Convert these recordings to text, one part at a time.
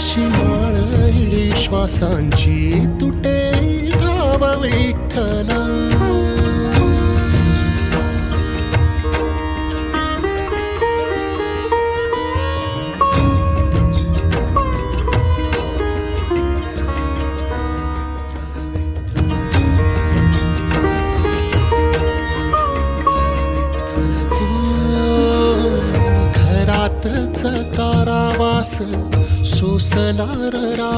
तुळशी माळ श्वासांची तुटे धाव विठ्ठल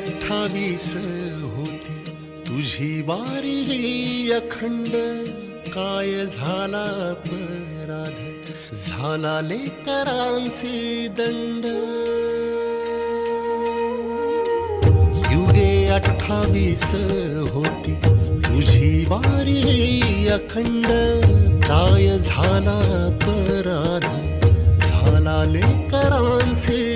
अठ्ठावीस होती. तुझी बारी ही अखंड. काय झाला अपराध? झाला लेकरांचे दंड. युगे अठ्ठावीस होती. तुझी वारी ही अखंड. काय झाला अपराध? झाला लेकरांचे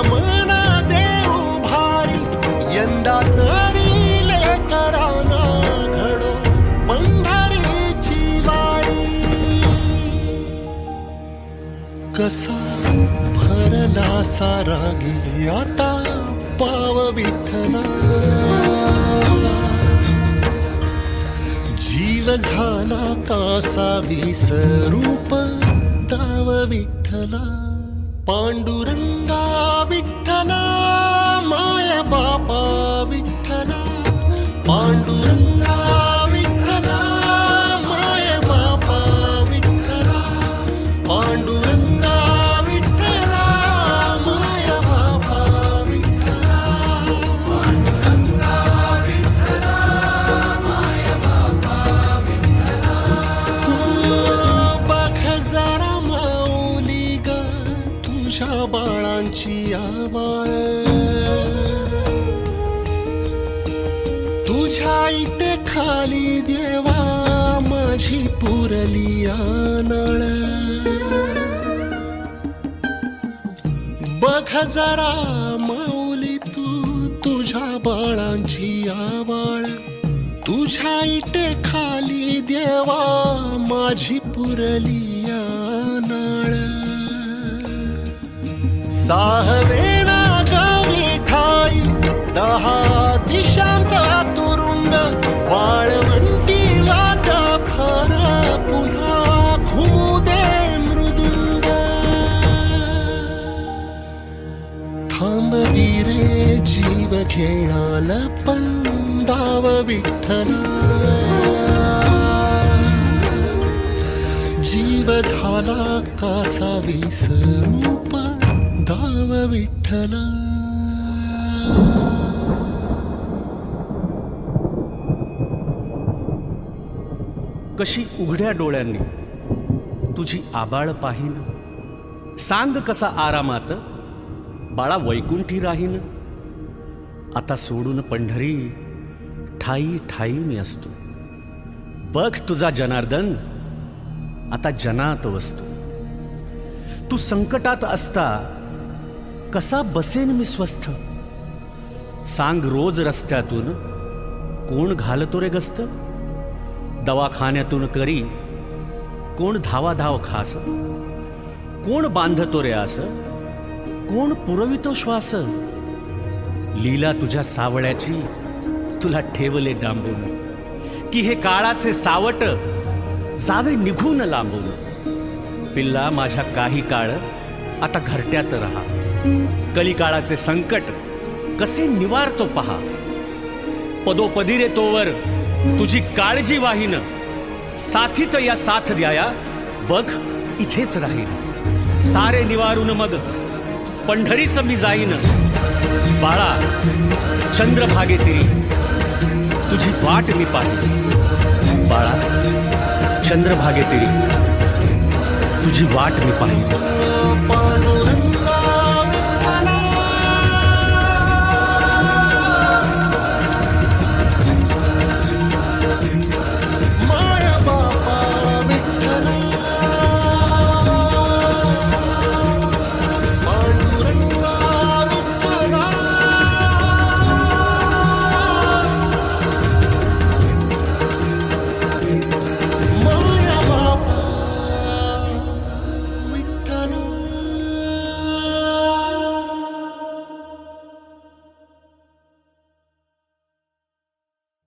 जनमना देऊ भारी यंदा तरी लेकरांना घडो पंढरीची वारी. कसा भरला सारा गे आता पाव विठ्ठला. जीव झाला तासा विसरूप ताव विठ्ठला. पांडुरंगा विठ्ठला माया बापा विठ्ठला पांडुरंगा अशा बाळांची आवाळ तुझ्या इथे खाली देवा माझी पुरली आनळ. बघ जरा माऊली तू तुझ्या बाळांची आवाळ तुझ्या इटे खाली देवा माझी पुरली साहवेना गावी ठाई दहा दिशांचा तुरुंग वाळवंटी वाटा फार पुन्हा घुमू दे मृदुंग. थांबवी रे जीव घेणाल पंडाव विठ्ठला. जीव झाला कासा विसरूपा दाव विठ्ठला. कशी उघड्या डोळ्यांनी तुझी आबाळ पाहीन? सांग कसा आरामात? बाळा वैकुंठी राहीन. आता सोडून पंढरी ठाई ठाई मी असतो. बघ तुझा जनार्दन आता जनात वसतो. तू संकटात असता कसा बसेन मी स्वस्थ? सांग रोज रस्त्यातून कोण घालतो रे गस्त? दवाखान्यातून करी कोण धावा धाव खास? कोण बांधतो रे आस? कोण पुरवितो श्वास? लीला तुझ्या सावळ्याची तुला ठेवले डांबून. की हे काळाचे सावट जावे निघून लांबून. पिल्ला माझ्या काही काळ आता घरट्यात राहा. कलिकाळाचे संकट कसे निवारतो पहा. पदोपदी रे तोवर तुझी काळजी वाहीन. साथीत या साथ द्याया बघ इथेच राहीन. सारे निवारून मग पंढरीस मी जाईन. बाळा चंद्रभागे तिरी तुझी वाट मी पाहिली बाळा चंद्रभागे तिरी तुझी वाट मी पाहिली